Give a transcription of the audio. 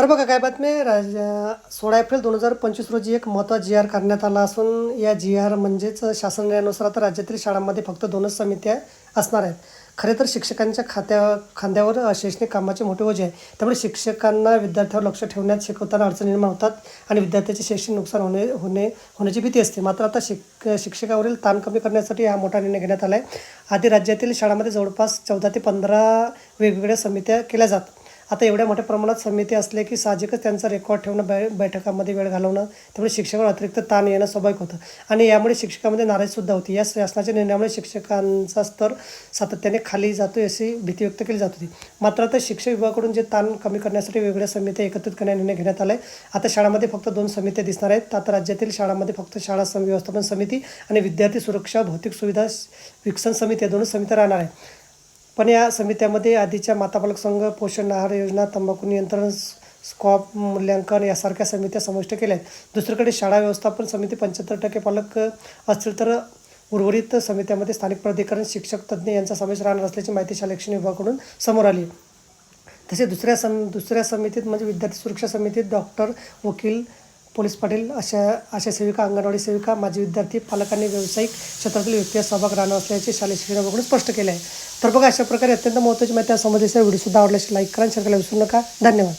तर बघा काय बातमी राजा सोळा एप्रिल दोन हजार पंचवीस रोजी एक महत्त्वाचा जी आर करण्यात आला असून या जी आर म्हणजेच शासन निर्णयानुसार आता राज्यातील शाळांमध्ये फक्त दोनच समित्या असणार आहेत. खरे तर शिक्षकांच्या खात्या खांद्यावर शैक्षणिक कामाचे मोठे ओझे आहे. त्यामुळे शिक्षकांना विद्यार्थ्यावर लक्ष ठेवण्यात शिकवताना अडचणी निर्माण होतात आणि विद्यार्थ्याचे शैक्षणिक नुकसान होणे होणे होण्याची भीती असते. मात्र आता शिक शिक्षकावरील ताण कमी करण्यासाठी हा मोठा निर्णय घेण्यात आला आहे आधी राज्यातील शाळांमध्ये जवळपास चौदा ते पंधरा वेगवेगळ्या समित्या केल्या जातात आता एवढ्या मोठ्या प्रमाणात समिती असले की साहजिकच त्यांचा रेकॉर्ड ठेवणं बै बैठकामध्ये वेळ घालवणं त्यामुळे शिक्षकांवर अतिरिक्त ताण येणं स्वाभाविक होतं. आणि यामुळे शिक्षकामध्ये नाराजीसुद्धा होती. या शासनाच्या निर्णयामुळे शिक्षकांचा स्तर सातत्याने खाली जातो अशी भीती व्यक्त केली जात होती. मात्र आता शिक्षक विभागाकडून जे ताण कमी करण्यासाठी वेगवेगळ्या समित्या एकत्रित करण्याचा निर्णय घेण्यात आला आहे आता शाळांमध्ये फक्त दोन समित्या दिसणार आहेत. आता राज्यातील शाळांमध्ये फक्त शाळा व्यवस्थापन समिती आणि विद्यार्थी सुरक्षा भौतिक सुविधा विकसन समिती या दोन समित्या राहणार आहे पण या समित्यामध्ये आधीच्या मातापालक संघ पोषण आहार योजना तंबाखू नियंत्रण स्कॉप मूल्यांकन यासारख्या समित्या समाविष्ट केल्या आहेत. दुसरीकडे शाळा व्यवस्थापन समिती पंच्याहत्तर टक्के पालक असतील तर उर्वरित समित्यामध्ये स्थानिक प्राधिकरण शिक्षक तज्ज्ञ यांचा समावेश राहणार असल्याची माहिती शालेय शिक्षण विभागाकडून समोर आली तसेच तसे दुसऱ्या सम दुसऱ्या समितीत म्हणजे विद्यार्थी सुरक्षा समितीत डॉक्टर वकील पोलीस पाटील अशा आशा सेविका अंगणवाडी सेविका माजी विद्यार्थी पालकांनी व्यावसायिक क्षेत्रातील व्यक्ती सहभाग राहणार असल्याचे शालेय शिक्षण विभागाकडून स्पष्ट केले आहे. तर बघा अशा प्रकारे अत्यंत महत्त्वाची माहिती समजली व्हिडिओ सुद्धा आवडल्यास लाईक करा शेअर करायला विसरू नका. धन्यवाद.